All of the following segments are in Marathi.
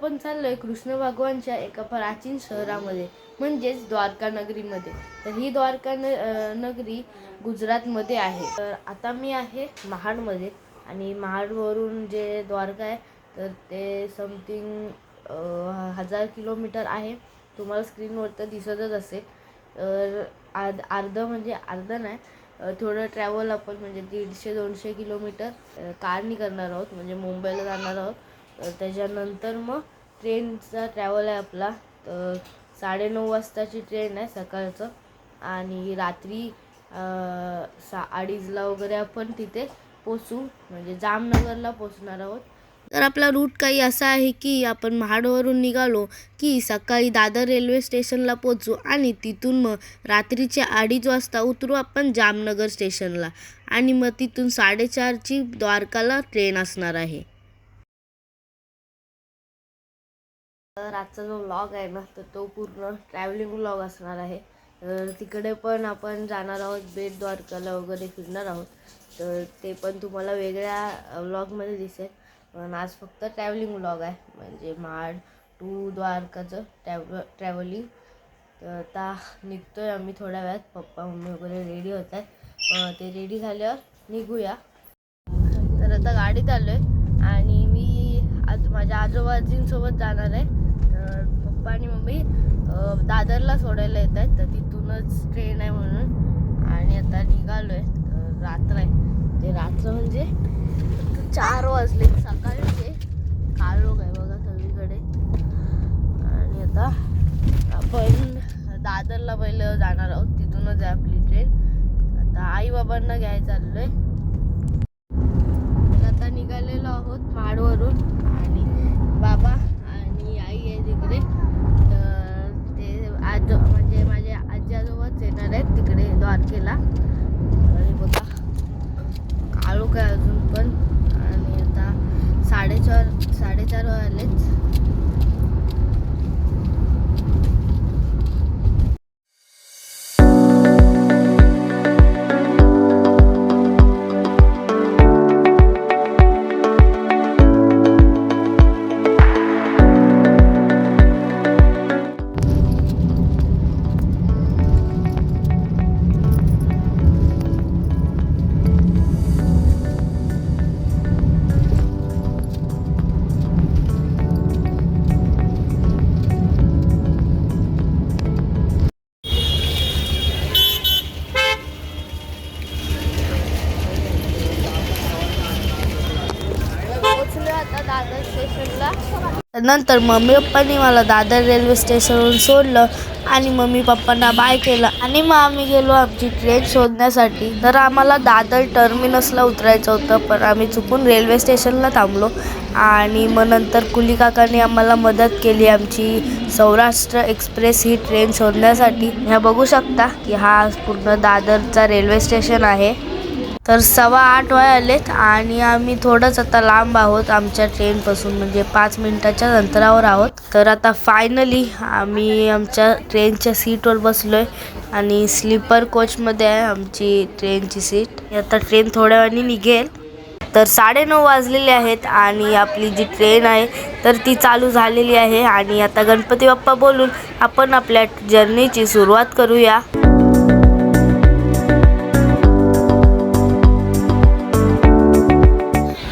आपण चाललोय कृष्ण भगवानच्या एका प्राचीन शहरामध्ये म्हणजेच द्वारका नगरीमध्ये. तर ही द्वारका न नगरी गुजरातमध्ये आहे. तर आता मी आहे महाडमध्ये आणि महाडवरून जे द्वारका आहे तर ते समथिंग हजार किलोमीटर आहे. तुम्हाला स्क्रीनवर तर दिसतच असेल. तर अर्ध अर्ध म्हणजे अर्ध नाही थोडं ट्रॅव्हल आपण म्हणजे दीडशे दोनशे किलोमीटर कारनी करणार आहोत. म्हणजे मुंबईला जाणार आहोत. तर त्याच्यानंतर मग ट्रेनचा ट्रॅव्हल आहे आपला. तर साडेनऊ वाजताची ट्रेन आहे सकाळचं. आणि रात्री सा अडीचला वगैरे आपण तिथे पोचू. म्हणजे जामनगरला पोचणार आहोत. तर आपला रूट काही असा आहे की आपण महाडवरून निघालो की सकाळी दादर रेल्वे स्टेशनला पोचू आणि तिथून मग रात्रीचे अडीच वाजता उतरू आपण जामनगर स्टेशनला आणि मग तिथून साडेचारची द्वारकाला ट्रेन असणार आहे. तर आजचा जो व्लॉग आहे ना तर तो पूर्ण ट्रॅव्हलिंग व्लॉग असणार आहे. तर तिकडे पण आपण जाणार आहोत बेट द्वारकाला वगैरे फिरणार आहोत. तर ते पण तुम्हाला वेगळ्या व्लॉगमध्ये दिसेल. पण आज फक्त ट्रॅव्हलिंग व्लॉग आहे. म्हणजे महाड टू द्वारकाचं ट्रॅव्ह ट्रॅव्हलिंग तर आता निघतो आहे आम्ही थोड्या वेळात. पप्पा मम्मी वगैरे रेडी होत आहेत. ते रेडी झाल्यावर निघूया. तर आता गाडीत आलो आहे आणि मी आज माझ्या आजोबाजींसोबत जाणार आहे. तर पप्पा आणि मम्मी दादरला सोडायला येत आहेत तर तिथूनच ट्रेन आहे म्हणून. आणि आता निघालो आहे रात्र आहे. ते रात्र म्हणजे चार वाजले सकाळचे काळोख आहे बघा सगळीकडे. आणि आता आपण दादरला पहिलं जाणार आहोत तिथूनच आहे आपली ट्रेन आता आई बाबांना घ्यायला चाललोय. तर आता निघालेलो आहोत माडवरून. आणि बाबा आणि आई आहे तिकडे तर ते आजो म्हणजे माझे आजी आजोबाच येणार आहेत. तिकडे द्वारकेला. आणि बघा काळू काय अजून पण नंतर मम्मी पप्पांनी मला दादर रेल्वे स्टेशनवरून सोडलं आणि मम्मी पप्पांना बाय केलं. आणि मग आम्ही गेलो आमची ट्रेन शोधण्यासाठी. तर आम्हाला दादर टर्मिनसला उतरायचं होतं पण आम्ही चुकून रेल्वे स्टेशनला थांबलो. आणि मग नंतर कुली काकांनी आम्हाला मदत केली आमची सौराष्ट्र एक्सप्रेस ही ट्रेन शोधण्यासाठी. ह्या बघू शकता की हा पूर्ण दादरचा रेल्वे स्टेशन आहे. तर सव्वा आठ वाय आलेत आणि आम्ही थोडंच आता लांब आहोत आमच्या ट्रेनपासून म्हणजे पाच मिनिटाच्या अंतरावर आहोत. तर आता फायनली आम्ही आमच्या ट्रेनच्या सीटवर बसलो आहे आणि स्लीपर कोचमध्ये आहे आमची ट्रेनची सीट आता ट्रेन थोड्या वेळाने निघेल. तर साडेनऊ वाजलेले आहेत आणि आपली जी ट्रेन आहे तर ती चालू झालेली आहे. आणि आता गणपती बाप्पा बोलून आपण आपल्या जर्नीची सुरुवात करूया.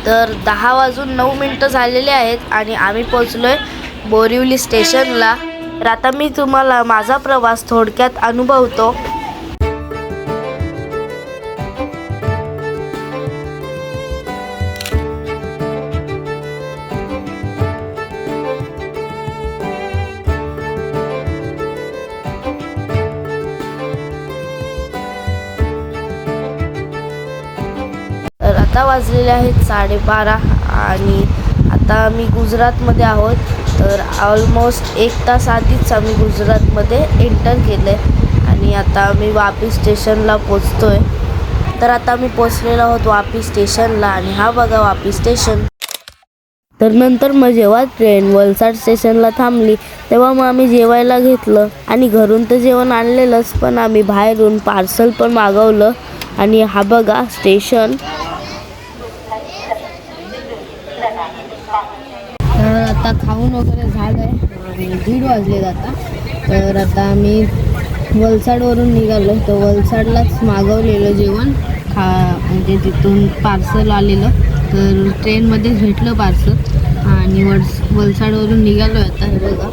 तर दहा वाजून नऊ मिनटं झालेले आहेत आणि आम्ही पोचलोय बोरिवली स्टेशनला. तर आता मी तुम्हाला माझा प्रवास थोडक्यात अनुभवतो. आता वाजलेले आहेत साडेबारा आणि आता आम्ही गुजरातमध्ये आहोत. तर ऑलमोस्ट एक तास आधीच आम्ही गुजरातमध्ये एंटर केलं आहे आणि आता आम्ही वापी स्टेशनला पोचतो आहे तर आता आम्ही पोचलेलो आहोत वापी स्टेशनला आणि हा बघा वापी स्टेशन. तर नंतर मग जेव्हा ट्रेन वलसाड स्टेशनला थांबली तेव्हा मग आम्ही जेवायला घेतलं आणि घरून तर जेवण आणलेलंच पण आम्ही बाहेरून पार्सल पण मागवलं आणि हा बघा स्टेशन. आता खाऊन वगैरे झालं आहे आणि दीड वाजले आता. तर आता मी वलसाडवरून निघालो. तर वलसाडलाच मागवलेलं जेवण. खा म्हणजे तिथून पार्सल आलेलं. तर ट्रेनमध्येच भेटलं पार्सल आणि वडस वलसाडवरून निघालो आता हे बघा.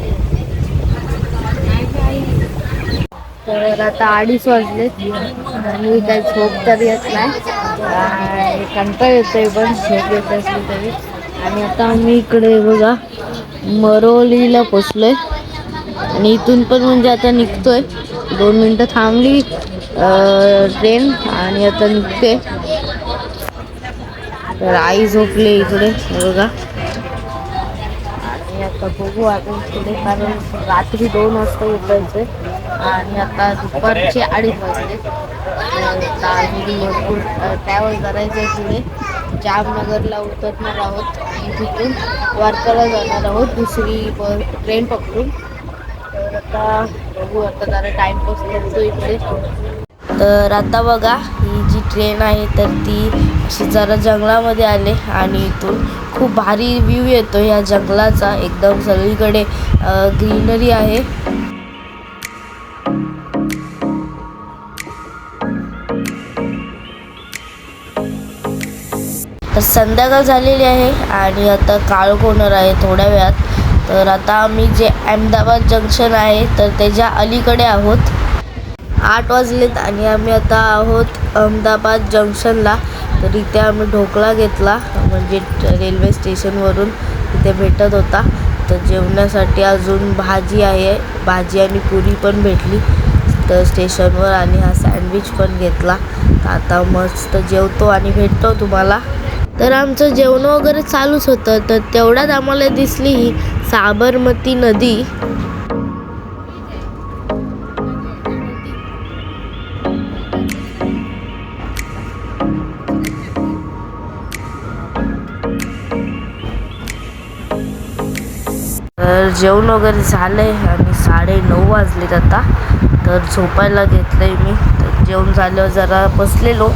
तर आता अडीच वाजलेत मी काही झोप तर येत नाही. कंटाळ येतोय पण झोप येत असली तरी. आणि आता आम्ही इकडे बघा मरोलीला पोचलोय. आणि इथून पण म्हणजे आता निघतोय. दोन मिनटं थांबली ट्रेन आणि आता निघते तर आई झोपले इकडे बघा. आणि आता बघू आपण पुढे कारण रात्री दोन वाजता उठायचंय. आणि आता दुपारचे अडीच वाजले. आता भरपूर ट्रॅव्हल करायचं आहे पुढे. जामनगरला उतरणार आहोत. तिथून वारकाला जाणार आहोत दुसरी बस ट्रेन पकडून. तर आता बघू आता जरा टाइमपास करतो इकडे. तर आता बघा ही जी ट्रेन आहे तर ती अशी जरा जंगलामध्ये आले आणि इथून खूप भारी व्ह्यू येतो ह्या जंगलाचा. एकदम सगळीकडे ग्रीनरी आहे. तर संध्याकाळ झालेली आहे आणि आता काळ होणार आहे थोड्या वेळात. तर आता आम्ही जे अहमदाबाद जंक्शन आहे तर त्याच्या अलीकडे आहोत. आठ वाजलेत आणि आम्ही आता आहोत अहमदाबाद जंक्शनला. तर इथे आम्ही ढोकळा घेतला म्हणजे रेल्वे स्टेशनवरून तिथे भेटत होता. तर जेवण्यासाठी अजून भाजी आहे भाजी आणि पुरी पण भेटली. तर स्टेशनवर आणि हा सँडविच पण घेतला. आता मस्त जेवतो आणि भेटतो तुम्हाला. तर आमचं जेवण वगैरे चालूच होतं तर तेवढ्यात आम्हाला दिसली ही साबरमती नदी. तर जेवण वगैरे झालंय आणि साडे नऊ वाजलेत आता. तर झोपायला घेतलंय मी. तर जेवण झाल्यावर जरा बसलेलो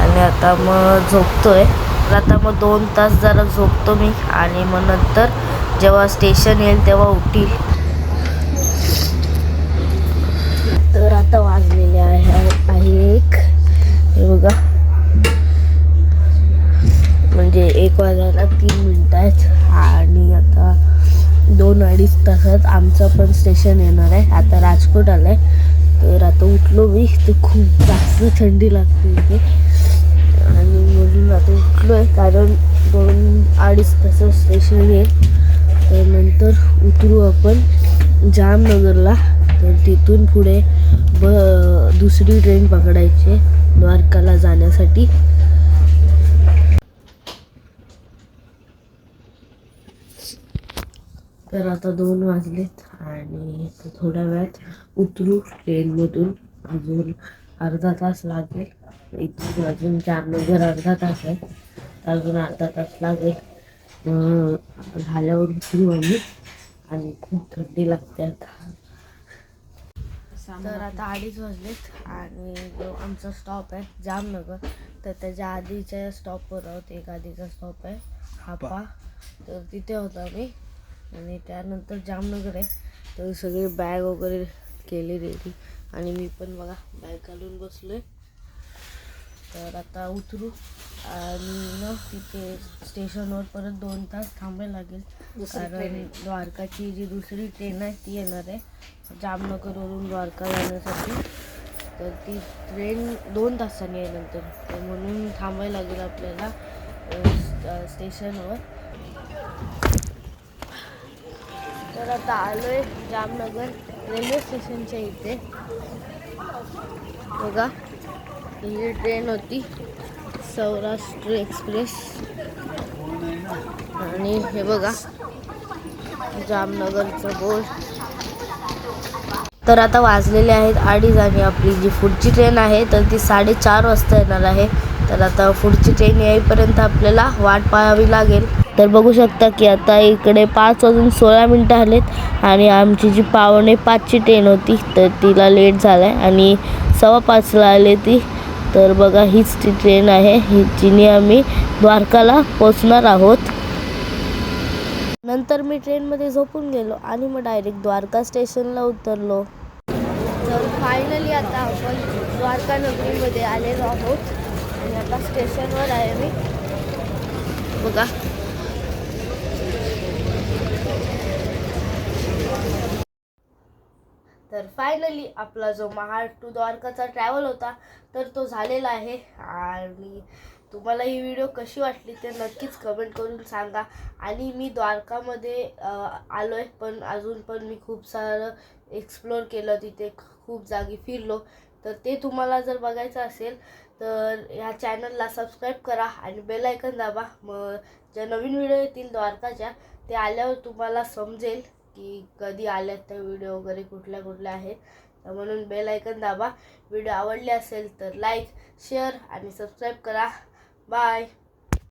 आणि आता मग झोपतोय. तर आता मग दोन तास जरा झोपतो मी आणि मग नंतर जेव्हा स्टेशन येईल तेव्हा उठील. तर आता वाजलेले आहे आहे एक. हे बघा. म्हणजे एक वाजायला तीन मिनटं आहेत. आणि आता दोन अडीच तासात आमचं पण स्टेशन येणार आहे. आता राजकोट आलं आहे तर आता उठलो मी. तर खूप जास्त थंडी लागते इथे. आणि म्हणून आता उठलो आहे कारण दोन अडीच तास स्टेशन आहे. तर नंतर उतरू आपण जामनगरला. तर तिथून पुढे ब दुसरी ट्रेन पकडायची द्वारकाला जाण्यासाठी. तर आता दोन वाजलेत आणि थोड्या वेळात उतरू ट्रेनमधून अजून अर्धा तास लागेल. इथून अजून जामनगर अर्धा तास आहे. अजून अर्धा तास लागेल. झाल्यावर उतरू आम्ही आणि खूप थंडी लागते आता. तर आता अडीच वाजलेत आणि जो आमचा स्टॉप आहे जामनगर तर त्याच्या आधीच्या स्टॉपवर आहोत. एक आधीचा स्टॉप आहे हापा तर तिथे होता मी आणि त्यानंतर जामनगर आहे. तर सगळे बॅग वगैरे केले रेडी आणि मी पण बघा बॅग घालून बसलोय. तर आता उतरू. आणि ना तिथे स्टेशनवर परत दोन तास थांबायला लागेल. कारण द्वारकाची जी दुसरी ट्रेन आहे ती येणार आहे. जामनगरवरून द्वारका जाण्यासाठी. तर ती ट्रेन दोन तासांनी आहे नंतर. तर म्हणून थांबायला लागेल आपल्याला स्टेशनवर. तर आता आलोय जामनगर. रेल्वे स्टेशनच्या इथे. बघा ही ट्रेन होती सौराष्ट्र एक्सप्रेस. आणि हे बघा जामनगरचं बोर्ड तर आता वाजलेले आहेत अडीच आणि आपली जी पुढची ट्रेन आहे तर ती साडेचार वाजता येणार आहे. तर आता पुढची ट्रेन येईपर्यंत आपल्याला वाट पाहावी लागेल. तर बघू शकता की आता इकडे पाच वाजून सोळा मिनटं आलेत आणि आमची जी पावणे पाचची ट्रेन होती तर तिला लेट झाला आहे आणि सव्वा पाचला आले ती. तर बघा हीच ती ट्रेन आहे. ही जिने आम्ही द्वारकाला पोचणार आहोत. नंतर मी ट्रेनमध्ये झोपून गेलो आणि मग डायरेक्ट द्वारका स्टेशनला उतरलो. तर फायनली आता आपण द्वारका नगरीमध्ये आलेलो आहोत. आता स्टेशनवर आहे मी. बघा. तर फायनली आपला जो महाड टू द्वारकाचा ट्रॅव्हल होता तर तो झालेला आहे. आणि तुम्हाला ही व्हिडिओ कशी वाटली ते नक्कीच कमेंट करून सांगा. आणि मी द्वारकामध्ये आलो आहे पण अजून पण मी खूप सारं एक्सप्लोर केलं तिथे. खूप जागी फिरलो. तर ते तुम्हाला जर बघायचं असेल तर ह्या चॅनलला सबस्क्राईब करा आणि बेलायकन दाबा. मग ज्या नवीन व्हिडिओ येतील द्वारकाच्या ते आल्यावर तुम्हाला समजेल की कधी आल्यात त्या व्हिडिओ वगैरे कुठल्या कुठल्या आहेत. तर म्हणून बेलायकन दाबा. व्हिडिओ आवडले असेल तर लाईक शेअर आणि सबस्क्राईब करा. बाय